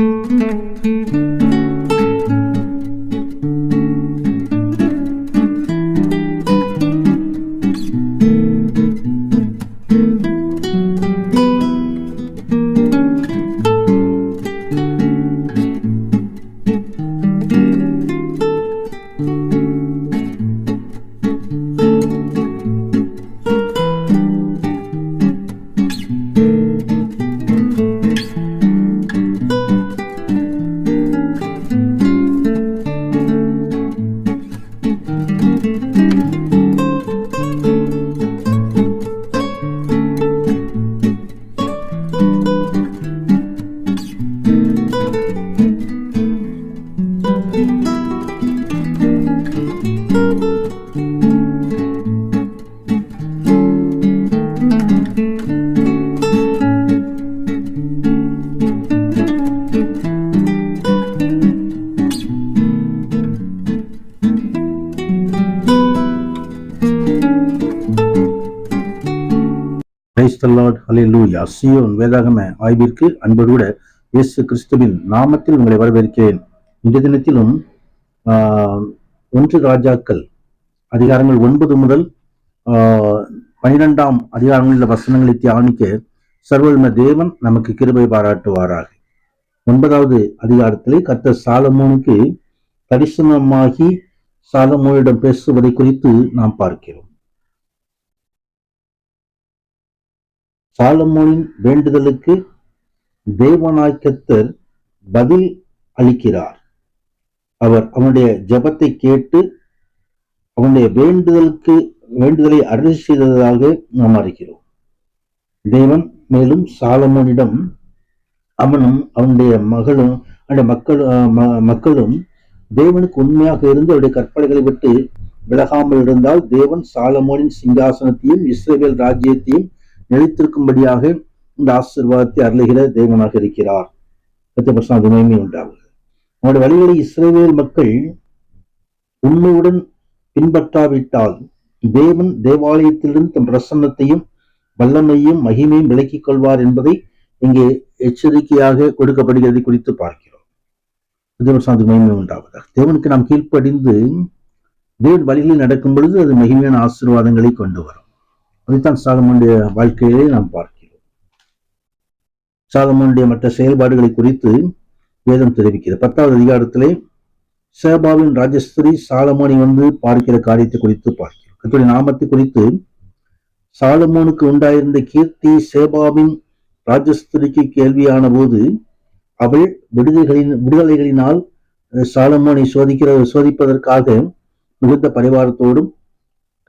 う。கிரைஸ்தல்லாட் ஹalleluya Zion வேதாகம ஆய்விற்கு அன்போடு இயேசு கிறிஸ்துவின் நாமத்தில் உங்களை வரவேற்கிறேன். இந்த தினத்திலும் ஆஹ், ஒன்று ராஜாக்கள் அதிகாரங்கள் ஒன்பது முதல் ஆஹ், பனிரெண்டாம் அதிகாரங்களில் வசனங்களை தியானிக்க சர்வல்ம தேவன் நமக்கு கிருபை பாராட்டுவாராக. ஒன்பதாவது அதிகாரத்திலே கத்த சாலமோனுக்கு தரிசனமாகி சாலமோனிடம் பேசுவதை குறித்து நாம் பார்க்கிறோம். சாலமோனின் வேண்டுதலுக்கு தேவநாயக்கத்தர் பதில் அளிக்கிறார். அவர் அவனுடைய ஜெபத்தை கேட்டு அவனுடைய வேண்டுதலுக்கு வேண்டுதலை அருள் செய்ததாக நாம் அறிகிறோம். தேவன் மேலும் சாலமோனிடம் அவனும் அவனுடைய மகளும் அவனுடைய மக்கள் ம- மக்களும் தேவனுக்கு உண்மையாக இருந்து அவருடைய கற்பனைகளை விட்டு விலகாமல் இருந்தால் தேவன் சாலமோனின் சிங்காசனத்தையும் இஸ்ரேல் ராஜ்யத்தையும் நிலைத்திருக்கும்படியாக இந்த ஆசிர்வாதத்தை அருளுகிற தேவனாக இருக்கிறார். பத்து அது மகிமை உண்டாகும் அவருடைய வழிகளை இஸ்ரேவேல் மக்கள் உண்மையுடன் பின்பற்றாவிட்டால் தேவன் தேவாலயத்திலிருந்து தம் பிரசன்னத்தையும் வல்லமையும் மகிமையும் விலக்கிக் கொள்வார் என்பதை இங்கே எச்சரிக்கையாக கொடுக்கப்படுகிறது குறித்து பார்க்கிறோம். அது மகிமை உண்டாவதாக. தேவனுக்கு நாம் கீழ்ப்படிந்து தேவன் வழிகளில் நடக்கும் பொழுது அது மகிமையான ஆசீர்வாதங்களை கொண்டு வரும். அதைத்தான் சாலமோனுடைய வாழ்க்கையிலே நாம் பார்க்கிறோம். சாலமோனுடைய மற்ற செயல்பாடுகளை குறித்து வேதம் தெரிவிக்கிறது. பத்தாவது அதிகாரத்திலே சேபாவின் ராஜஸ்திரி சாலமோனை வந்து பார்க்கிற காரியத்தை குறித்து பார்க்கிறோம். கத்துடைய நாமத்தை குறித்து சாலமோனுக்கு உண்டாயிருந்த கீர்த்தி சேபாவின் ராஜஸ்திரிக்கு கேள்வியான போது அவள் விடுதலைகளின் விடுதலைகளினால் சாலமோனை சோதிக்கிற சோதிப்பதற்காக மிகுந்த பரிவாரத்தோடும்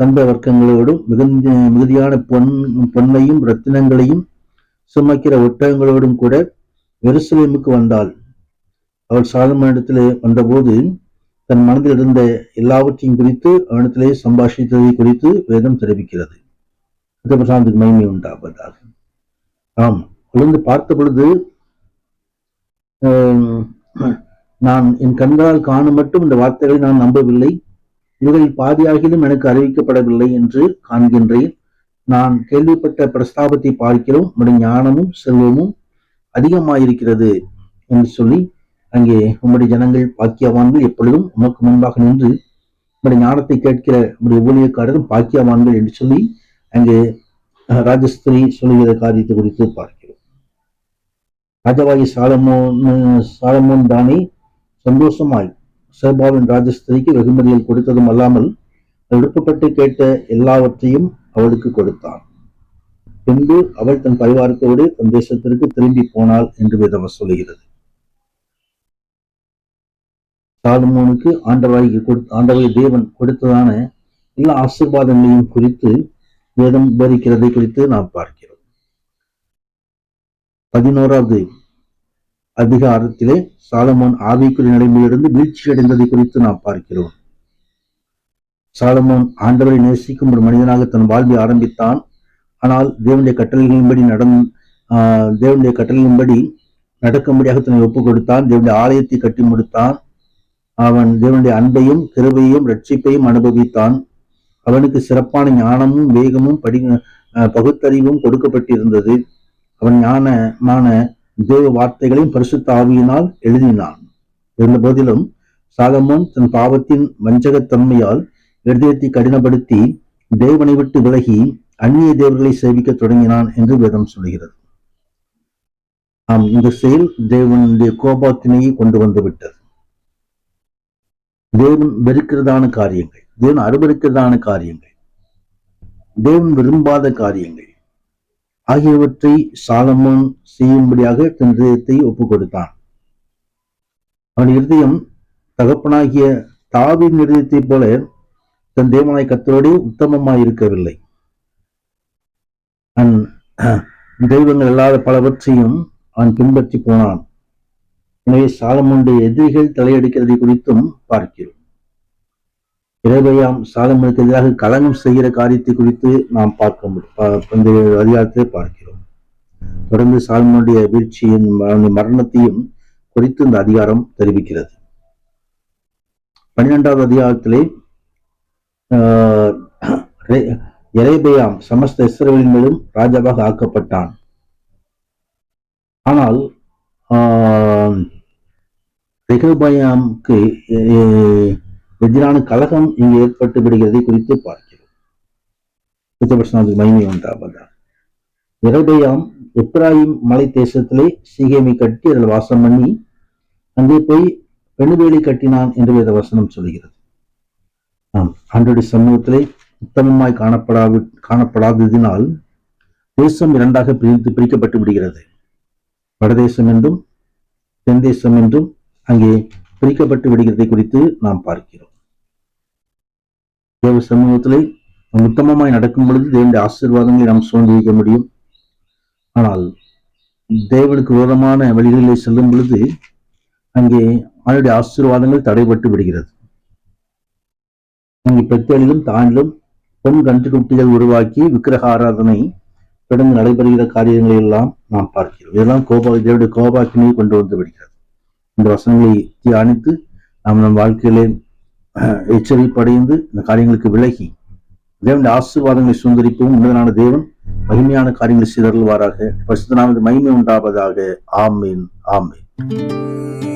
தந்த வர்க்கங்களோடும் மிகுந்த மிகுதியான பொன் பொன்னையும் ரத்தினங்களையும் சுமக்கிற ஒட்டகங்களோடும் கூட எருசலேமுக்கு வந்தாள். அவள் சாலமோனிடத்திலே வந்தபோது தன் மனதில் இருந்த எல்லாவற்றையும் குறித்து அவனிடத்திலே சம்பாஷித்ததை குறித்து வேதம் தெரிவிக்கிறது. அது பிரசாந்துக்கு மகிமை உண்டாவதாக. ஆம் விழுந்து பார்த்த பொழுது நான் என் கண்களால் காணும் மட்டும் இந்த வார்த்தைகளை நான் நம்பவில்லை. இவர்களில் பாதியாகிலும் எனக்கு அறிவிக்கப்படவில்லை என்று காண்கின்றேன். நான் கேள்விப்பட்ட பிரஸ்தாபத்தை பார்க்கிறோம். உடைய ஞானமும் செல்வமும் அதிகமாயிருக்கிறது என்று சொல்லி அங்கே உம்முடைய ஜனங்கள் பாக்கியவான்கள் எப்பொழுதும் உமக்கு முன்பாக நின்று உம்முடைய ஞானத்தை கேட்கிற உம்முடைய ஊழியக்காரரும் பாக்கியவான்கள் என்று சொல்லி அங்கே அஹ், ராஜஸ்திரி சொல்லுகிற காரியத்தை குறித்து பார்க்கிறோம். ராஜவாயி சாலமோன் சாலமோன் தானே சந்தோஷமாய் சேபாவின் ராஜஸ்திரிக்கு வெகுமதியில் கொடுத்ததும் அல்லாமல் விருப்பப்பட்டு கேட்ட எல்லாவற்றையும் அவளுக்கு கொடுத்தான். பின்பு அவள் தன் பரிவாரத்தோடு தன் தேசத்திற்கு திரும்பி போனாள் என்று வேதம் சொல்லுகிறது. சாலமோனுக்கு ஆண்டவாய்க்கு கொடு ஆண்டவாய் தேவன் கொடுத்ததான எல்லா ஆசீர்வாதங்களையும் குறித்து வேதம் உபரிக்கிறதை குறித்து நாம் பார்க்கிறோம். பதினோராவது அதிகாரத்திலே சாலமான் ஆவிக்குரிய நிலைமையிலிருந்து வீழ்ச்சி அடைந்ததை குறித்து நாம் பார்க்கிறோம். சாலமான் ஆண்டவரை நேசிக்கும் ஒரு மனிதனாக தன் வாழ்வை ஆரம்பித்தான். ஆனால் தேவனுடைய கட்டளைகளின்படி நடந் தேவனுடைய கட்டளையின்படி நடக்கும்படியாக தன்னை ஒப்புக் கொடுத்தான் தேவனுடைய ஆலயத்தை கட்டி முடித்தான். அவன் தேவனுடைய அன்பையும் கிருபையும் ரட்சிப்பையும் அனுபவித்தான். அவனுக்கு சிறப்பான ஞானமும் வேகமும் படி பகுத்தறிவும் கொடுக்கப்பட்டிருந்தது. அவன் ஞானமான தேவ வார்த்தைகளையும் பரிசுத்த ஆவியினால் எழுதினான். இருந்த போதிலும் சாலமோன் தன் பாவத்தின் வஞ்சகத்தன்மையால் இருதயத்தை கடினப்படுத்தி தேவனை விட்டு விலகி அந்நிய தேவர்களை சேவிக்க தொடங்கினான் என்று வேதம் சொல்கிறது ஆம் இந்த செயல் தேவனுடைய கோபாத்தினையை கொண்டு வந்து விட்டது. தேவன் வெறுக்கிறதான காரியங்கள். தேவன் அருவருக்கிறதான காரியங்கள். தேவன் விரும்பாத காரியங்கள். ஆகியவற்றை சாலமோன் செய்யும்படியாக தன் இதயத்தை ஒப்புக் கொடுத்தான் அவன் இருதயம் தகப்பனாகிய தாவின் இருதயத்தைப் போல தன் தேவனாய் கத்தரோடு உத்தமமாய் இருக்கவில்லை அவன் தெய்வங்கள் இல்லாத பலவற்றையும் அவன் பின்பற்றி போனான். எனவே சாலமுண்டை எதிரிகள் தலையெடுக்கிறதை குறித்தும் பார்க்கிறோம். இரவையாம் சாலமனுக்கு எதிராக களங்கம் செய்கிற காரியத்தை குறித்து நாம் பார்க்க முடியும். இந்த அதிகாரத்தை பார்க்கிறோம். தொடர்ந்து சாலமனுடைய வீழ்ச்சியின் மரணத்தையும் குறித்து இந்த அதிகாரம் தெரிவிக்கிறது. பன்னிரெண்டாவது அதிகாரத்திலே ஆஹ், ரெ- எரேபயாம் சமஸ்த இஸ்ரவேலின் மேலும் ராஜாவாக ஆக்கப்பட்டான். ஆனால் ஆஹ், ரெகோபயாமுக்கு எதிரான கலகம் இங்கு ஏற்பட்டு விடுகிறதை குறித்து பார்க்கிறோம். கிறிஸ்தவசனத்துக்கு மகிமை உண்டாவதா மலை தேசத்திலே சீகேமி கட்டி அதில் வாசம் பண்ணி அங்கே போய் பெண்ணுவேலி கட்டினான் என்று வேத வசனம் சொல்கிறது ஆம் ஆண்டோடைய சமூகத்திலே உத்தமமாய் காணப்படாவி காணப்படாததினால் தேசம் இரண்டாக பிரித்து பிரிக்கப்பட்டு விடுகிறது. வடதேசம் என்றும் தென் தேசம் என்றும் அங்கே பிரிக்கப்பட்டு விடுகிறதை குறித்து நாம் பார்க்கிறோம். தேவ சமூகத்திலே நாம் உத்தமமாய் நடக்கும் பொழுது தேவனுடைய ஆசீர்வாதங்களை நாம் சுதந்திரிக்க முடியும். ஆனால் தேவனுக்கு விரோதமான வழிகளிலே செல்லும் பொழுது அங்கே அவனுடைய ஆசீர்வாதங்கள் தடைபட்டு விடுகிறது. அங்கே பெத்தேலிலும் தாண்டிலும் பொன் கன்றுக்குட்டிகள் உருவாக்கி விக்கிரக ஆராதனை தொடர்ந்து நடைபெறுகிற காரியங்களை எல்லாம் நாம் பார்க்கிறோம். இதெல்லாம் கோபா தேவனுடைய கோபாக்கினை கொண்டு வந்து விடுகிறது. இந்த வசனங்களை தியானித்து நாம் நம் வாழ்க்கையிலே எச்சரிப்படைந்து இந்த காரியங்களுக்கு விலகி தேவனுடைய ஆசீர்வாதங்களை சுந்தரிப்பவும் உன்னதனான தேவன் மகிமையான காரியங்களை சிதறல்வாராக பரிசுத்தனானது மகிமை உண்டாவதாக. ஆமீன். ஆமீன்.